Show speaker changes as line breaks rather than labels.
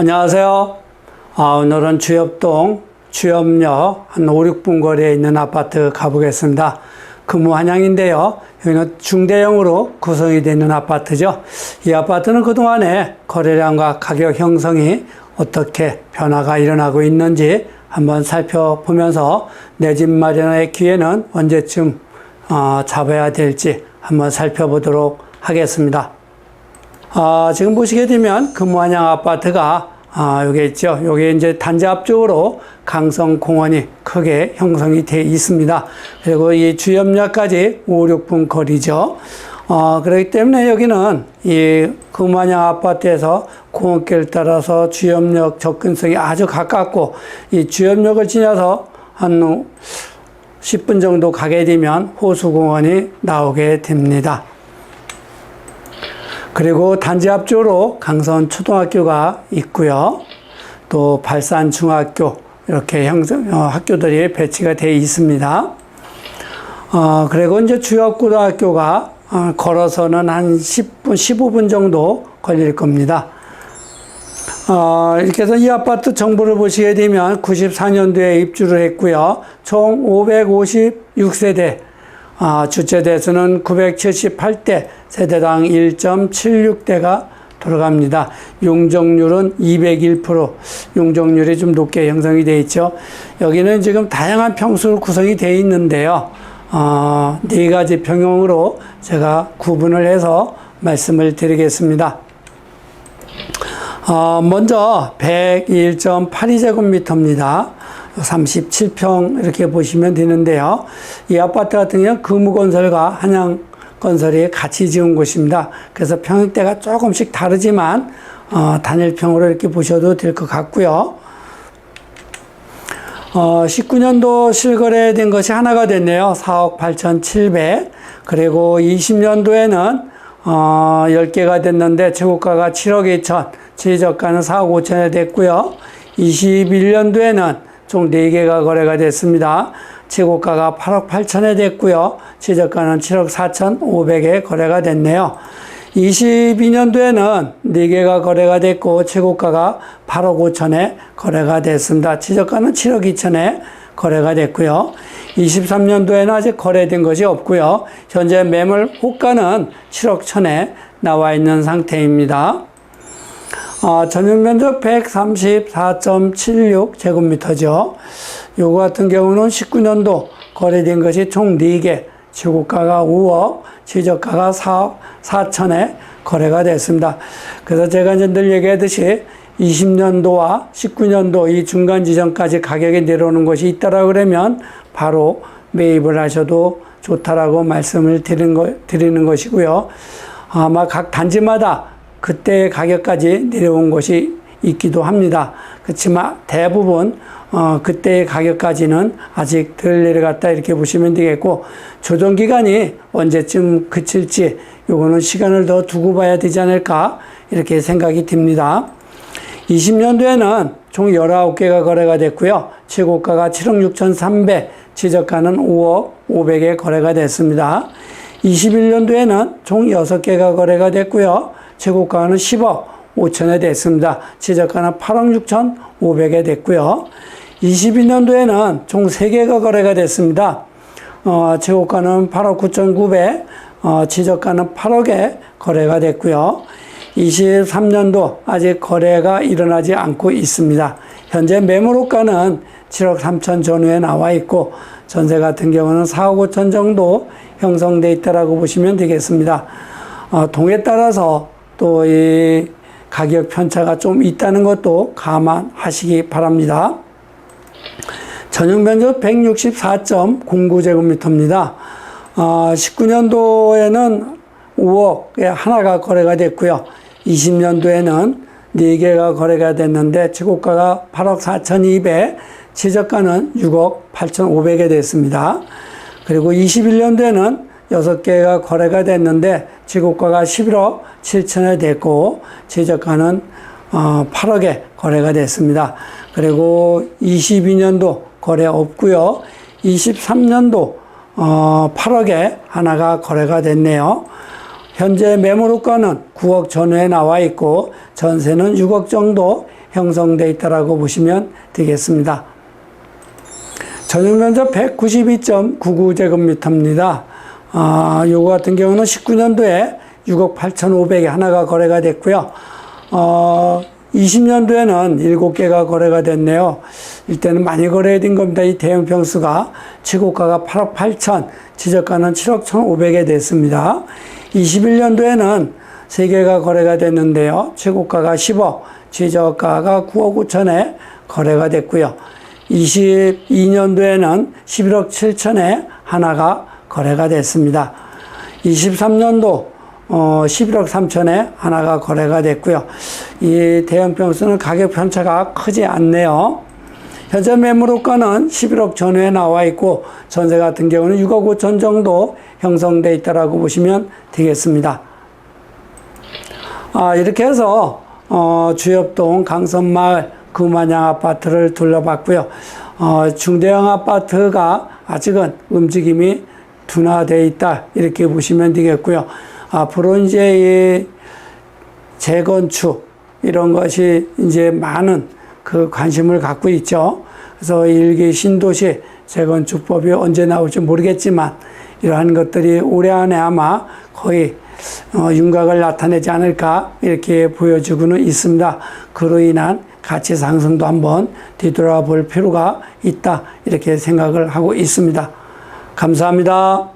안녕하세요. 아, 오늘은 주엽동 주엽역 한 5, 6분 거리에 있는 아파트 가보겠습니다. 금호한양인데요. 여기는 중대형으로 구성이 되는 아파트죠. 이 아파트는 그동안에 거래량과 가격 형성이 어떻게 변화가 일어나고 있는지 한번 살펴보면서 내 집 마련의 기회는 언제쯤 어, 잡아야 될지 한번 살펴보도록 하겠습니다. 아, 지금 보시게 되면 금호한양 아파트가 아, 여기 있죠. 여기 이제 단지 앞쪽으로 강성공원이 크게 형성이 되어 있습니다. 그리고 이 주염역까지 5, 6분 거리죠. 어, 그렇기 때문에 여기는 이 금호한양 아파트에서 공원길 따라서 주염역 접근성이 아주 가깝고 이 주염역을 지나서 한 10분 정도 가게 되면 호수공원이 나오게 됩니다. 그리고 단지 앞쪽으로 강선 초등학교가 있고요. 또 발산 중학교 이렇게 형성 어, 학교들이 배치가 되어 있습니다. 어, 그리고 이제 주역 고등학교가 어, 걸어서는 한 10분, 15분 정도 걸릴 겁니다. 어, 이렇게 해서 이 아파트 정보를 보시게 되면 94년도에 입주를 했고요. 총 556세대, 아, 주체 대수는 978대, 세대당 1.76대가 돌아갑니다. 용적률은 201%, 용적률이 좀 높게 형성이 되어 있죠. 여기는 지금 다양한 평수로 구성이 되어 있는데요. 어, 네 가지 평형으로 제가 구분을 해서 말씀을 드리겠습니다. 어, 먼저 101.82제곱미터입니다. 37평 이렇게 보시면 되는데요. 이 아파트 같은 경우는 금우건설과 한양건설이 같이 지은 곳입니다. 그래서 평형대가 조금씩 다르지만 어, 단일평으로 이렇게 보셔도 될 것 같고요. 어, 19년도 실거래된 것이 하나가 됐네요. 4억 8,700. 그리고 20년도에는 어, 10개가 됐는데 최고가가 7억 2천, 최저가는 4억 5천에 됐고요. 21년도에는 총 4개가 거래가 됐습니다. 최고가가 8억 8천에 됐고요. 최저가는 7억 4천 5백에 거래가 됐네요. 22년도에는 4개가 거래가 됐고 최고가가 8억 5천에 거래가 됐습니다. 최저가는 7억 2천에 거래가 됐고요. 23년도에는 아직 거래된 것이 없고요. 현재 매물 호가는 7억 천에 나와 있는 상태입니다. 어, 전용 면적 134.76 제곱미터죠. 요거 같은 경우는 19년도 거래된 것이 총 4개, 최고가가 5억, 최저가가 4억 4천에 거래가 됐습니다. 그래서 제가 이제 늘 얘기하듯이 20년도와 19년도 이 중간 지점까지 가격이 내려오는 것이 있다라 그러면 바로 매입을 하셔도 좋다라고 말씀을 드리는, 거, 드리는 것이고요. 아마 각 단지마다 그때의 가격까지 내려온 것이 있기도 합니다. 그렇지만 대부분 어, 그때의 가격까지는 아직 덜 내려갔다 이렇게 보시면 되겠고 조정 기간이 언제쯤 그칠지 요거는 시간을 더 두고 봐야 되지 않을까 이렇게 생각이 듭니다. 20년도에는 총 19개가 거래가 됐고요. 최고가가 7억 6,300, 최저가는 5억 500에 거래가 됐습니다. 21년도에는 총 6개가 거래가 됐고요. 최고가는 10억 5천에 됐습니다. 최저가는 8억 6천 5백에 됐고요. 22년도에는 총 3개가 거래가 됐습니다. 어, 최고가는 8억 9천 9백, 어, 최저가는 8억에 거래가 됐고요. 23년도 아직 거래가 일어나지 않고 있습니다. 현재 매물호가는 7억 3천 전후에 나와 있고 전세 같은 경우는 4억 5천 정도 형성돼 있다라고 보시면 되겠습니다. 어, 동에 따라서 또 이 가격 편차가 좀 있다는 것도 감안하시기 바랍니다. 전용 면적 164.09제곱미터입니다. 어, 19년도에는 5억에 하나가 거래가 됐고요. 20년도에는 4개가 거래가 됐는데 최고가가 8억 4,200, 최저가는 6억 8,500에 됐습니다. 그리고 21년도에는 6개가 거래가 됐는데 최고가가 11억 7천에 됐고 최저가는 8억에 거래가 됐습니다. 그리고 22년도 거래 없고요. 23년도 8억에 하나가 거래가 됐네요. 현재 매물호가는 9억 전후에 나와 있고 전세는 6억 정도 형성돼 있다라고 보시면 되겠습니다. 전용 면적 192.99제곱미터입니다. 아, 요거 같은 경우는 19년도에 6억 8,500에 하나가 거래가 됐고요. 어, 20년도에는 7개가 거래가 됐네요. 이때는 많이 거래된 겁니다. 이 대형 평수가 최고가가 8억 8천, 지저가는 7억 1,500에 됐습니다. 21년도에는 3개가 거래가 됐는데요. 최고가가 10억, 최저가가 9억 5천에 거래가 됐고요. 22년도에는 11억 7천에 하나가 거래가 됐습니다. 23년도 어, 11억 3천에 하나가 거래가 됐고요. 이 대형 평수는 가격 편차가 크지 않네요. 현재 매물호가는 11억 전후에 나와 있고 전세 같은 경우는 6억 5천 정도 형성돼 있다라고 보시면 되겠습니다. 아, 이렇게 해서 어, 주엽동 강선마을 금환양 아파트를 둘러봤고요. 어, 중대형 아파트가 아직은 움직임이 둔화되어 있다 이렇게 보시면 되겠고요. 앞으로 이제 이 재건축 이런 것이 이제 많은 그 관심을 갖고 있죠. 그래서 일기 신도시 재건축법이 언제 나올지 모르겠지만 이러한 것들이 올해 안에 아마 거의 어, 윤곽을 나타내지 않을까 이렇게 보여지고는 있습니다. 그로 인한 가치 상승도 한번 뒤돌아볼 필요가 있다 이렇게 생각을 하고 있습니다. 감사합니다.